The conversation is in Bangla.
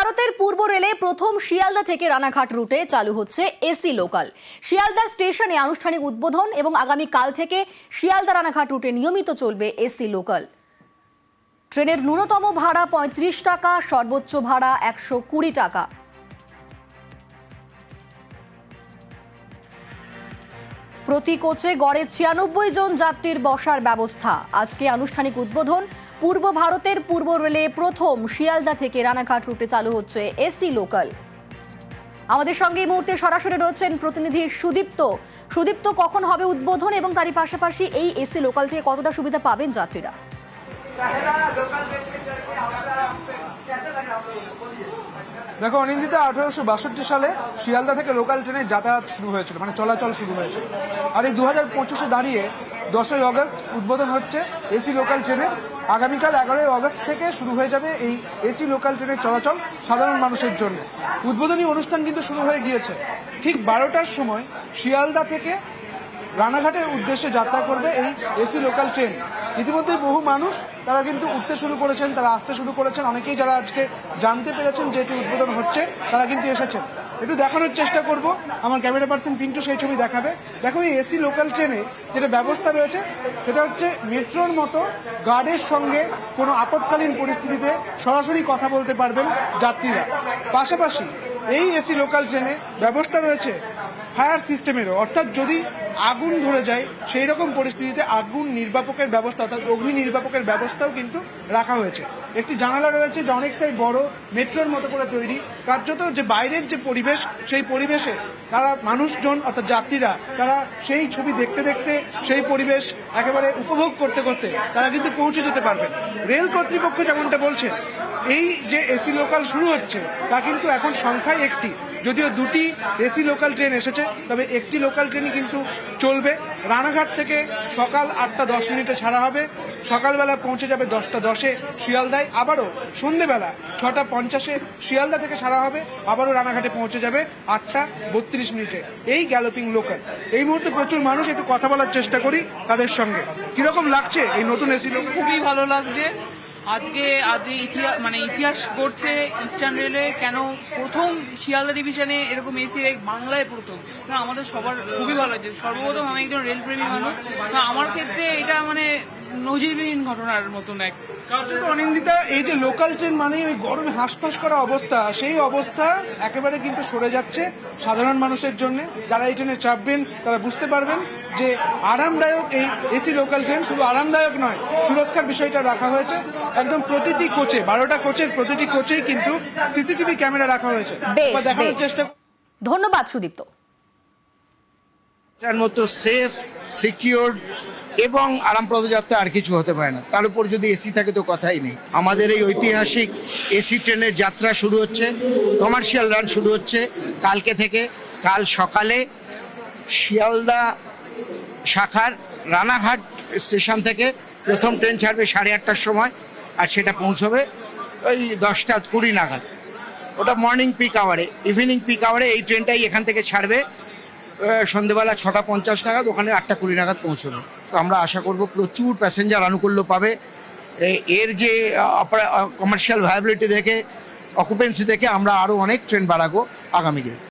ভারতের পূর্ব রেলে প্রথম শিয়ালদা থেকে রানাঘাট রুটে চালু হচ্ছে এসি লোকাল। শিয়ালদা স্টেশনে আনুষ্ঠানিক উদ্বোধন এবং আগামী কাল থেকে শিয়ালদা রানাঘাট রুটে নিয়মিত চলবে এসি লোকাল। ট্রেনের ন্যূনতম ভাড়া পঁয়ত্রিশ টাকা, সর্বোচ্চ ভাড়া একশো কুড়ি টাকা। প্রতি কোচে গড়ে ছিয়ানব্বই জন যাত্রীর বসার ব্যবস্থা। আজকে আনুষ্ঠানিক উদ্বোধন পূর্ব ভারতের পূর্ব রেলে প্রথম শিয়ালদা থেকে রানাঘাট রুটে চালু হচ্ছে এসি লোকাল। আমাদের সঙ্গে এই মুহূর্তে সরাসরি রয়েছেন প্রতিনিধি সুদীপ্ত। সুদীপ্ত, কখন হবে উদ্বোধন এবং তারই পাশাপাশি এই এসি লোকাল থেকে কতটা সুবিধা পাবেন যাত্রীরা? দেখো, অনিন্দিতা আঠারোশো বাষট্টি সালে শিয়ালদা থেকে লোকাল ট্রেনে যাতায়াত শুরু হয়েছিল মানে চলাচল শুরু হয়েছিল। আর এই দু হাজার পঁচিশে দাঁড়িয়ে দশই অগস্ট উদ্বোধন হচ্ছে এসি লোকাল ট্রেনের আগামীকাল এগারোই অগস্ট থেকে শুরু হয়ে যাবে এই এসি লোকাল ট্রেনের চলাচল সাধারণ মানুষের জন্য। উদ্বোধনী অনুষ্ঠান কিন্তু শুরু হয়ে গিয়েছে। ঠিক বারোটার সময় শিয়ালদা থেকে রানাঘাটের উদ্দেশ্যে যাত্রা করবে এই এসি লোকাল ট্রেন ইতিমধ্যে বহু মানুষ তারা কিন্তু উঠতে শুরু করেছেন, তারা আসতে শুরু করেছেন। অনেকেই যারা আজকে জানতে পেরেছেন যে এটি উদ্বোধন হচ্ছে, তারা কিন্তু এসেছেন। একটু দেখানোর চেষ্টা করব। আমার ক্যামেরা পার্সন পিন্টু সেই ছবি দেখাবে। দেখো এই এসি লোকাল ট্রেনে যেটা ব্যবস্থা রয়েছে, সেটা হচ্ছে মেট্রোর মতো গার্ডের সঙ্গে কোনো আপৎকালীন পরিস্থিতিতে সরাসরি কথা বলতে পারবেন যাত্রীরা। পাশাপাশি এই এসি লোকাল ট্রেনে ব্যবস্থা রয়েছে ফায়ার সিস্টেমেরও, অর্থাৎ যদি আগুন ধরে যায় সেই রকম পরিস্থিতিতে আগুন নির্বাপকের ব্যবস্থা, অর্থাৎ অগ্নি নির্বাপকের ব্যবস্থাও কিন্তু রাখা হয়েছে। একটি জানালা রয়েছে যে অনেকটাই বড়, মেট্রোর মতো করে তৈরি। কার্যত যে বাইরের যে পরিবেশ, সেই পরিবেশে তারা মানুষজন, অর্থাৎ যাত্রীরা, তারা সেই ছবি দেখতে দেখতে, সেই পরিবেশ একেবারে উপভোগ করতে করতে তারা কিন্তু পৌঁছে যেতে পারবেন। রেল কর্তৃপক্ষ যেমনটা বলছে, এই যে এসি লোকাল শুরু হচ্ছে, তা কিন্তু এখন সংখ্যায় একটি। যদিও দুটি এসি লোকাল ট্রেন এসেছে, তবে একটি লোকাল ট্রেনই কিন্তু চলবে। রানাঘাট থেকে সকাল আটটা দশ মিনিটে ছাড়া হবে। সকালবেলা পৌঁছে যাবে দশটা দশে শিয়ালদায়। আবারও সন্ধেবেলা ছটা পঞ্চাশে শিয়ালদা থেকে ছাড়া হবে। আবারও রানাঘাটে পৌঁছে যাবে আটটা বত্রিশ মিনিটে। এই গ্যালোপিং লোকাল এই মুহূর্তে প্রচুর মানুষ, একটু কথা বলার চেষ্টা করি তাদের সঙ্গে। কীরকম লাগছে এই নতুন এসি খুবই ভালো লাগছে। আজকে আজ ইতিহাস মানে ইতিহাস করছে ইস্টার্ন রেলে কেন প্রথম শিয়ালদা ডিভিশনে এরকম এসি বাংলায় প্রথম? আমাদের সবার খুবই ভালো লাগছে। সর্বপ্রথম আমি একজন রেলপ্রেমী মানুষ। আমার ক্ষেত্রে এটা মানে নজিরবিহীন ঘটনার মতন এক অনিন্দিতা, এই যে লোকাল ট্রেন মানে ওই গরমে হাঁসফাঁস করা অবস্থা। সেই অবস্থা একেবারে কিন্তু সরে যাচ্ছে সাধারণ মানুষের জন্য। যারা এই ট্রেনে চাপবেন, তারা বুঝতে পারবেন। যে আরামদায়ক এই এসি লোকাল ট্রেন শুধু আরামদায়ক নয় সুরক্ষার বিষয়টা রাখা হয়েছে। একদম প্রতিটি কোচে বারোটা কোচের প্রতিটি কোচেই কিন্তু সিসিটিভি ক্যামেরা রাখা হয়েছে। দেখানোর চেষ্টা ধন্যবাদ সুদীপ্ত। তার মতো সেফ সিকিউর এবং আরামপ্রদ যাত্রা আর কিছু হতে পারে না। তার উপর যদি এসি থাকে তো কথাই নেই। আমাদের এই ঐতিহাসিক এসি ট্রেনের যাত্রা শুরু হচ্ছে কমার্শিয়াল রান শুরু হচ্ছে। কালকে থেকে কাল সকালে শিয়ালদা শাখার রানাঘাট স্টেশন থেকে প্রথম ট্রেন ছাড়বে সাড়ে আটটার সময়, আর সেটা পৌঁছবে ওই দশটা কুড়ি নাগাদ। ওটা মর্নিং পিক আওয়ারে ইভিনিং পিক আওয়ারে এই ট্রেনটাই এখান থেকে ছাড়বে সন্ধেবেলা ছটা পঞ্চাশ নাগাদ, ওখানে আটটা কুড়ি নাগাদ পৌঁছবে। তো আমরা আশা করব প্রচুর প্যাসেঞ্জার আনুকূল্য পাবে। এর যে কমার্শিয়াল ভায়াবিলিটি দেখে অকুপেন্সি দেখে আমরা আরও অনেক ট্রেন বাড়াবো আগামী দিনে।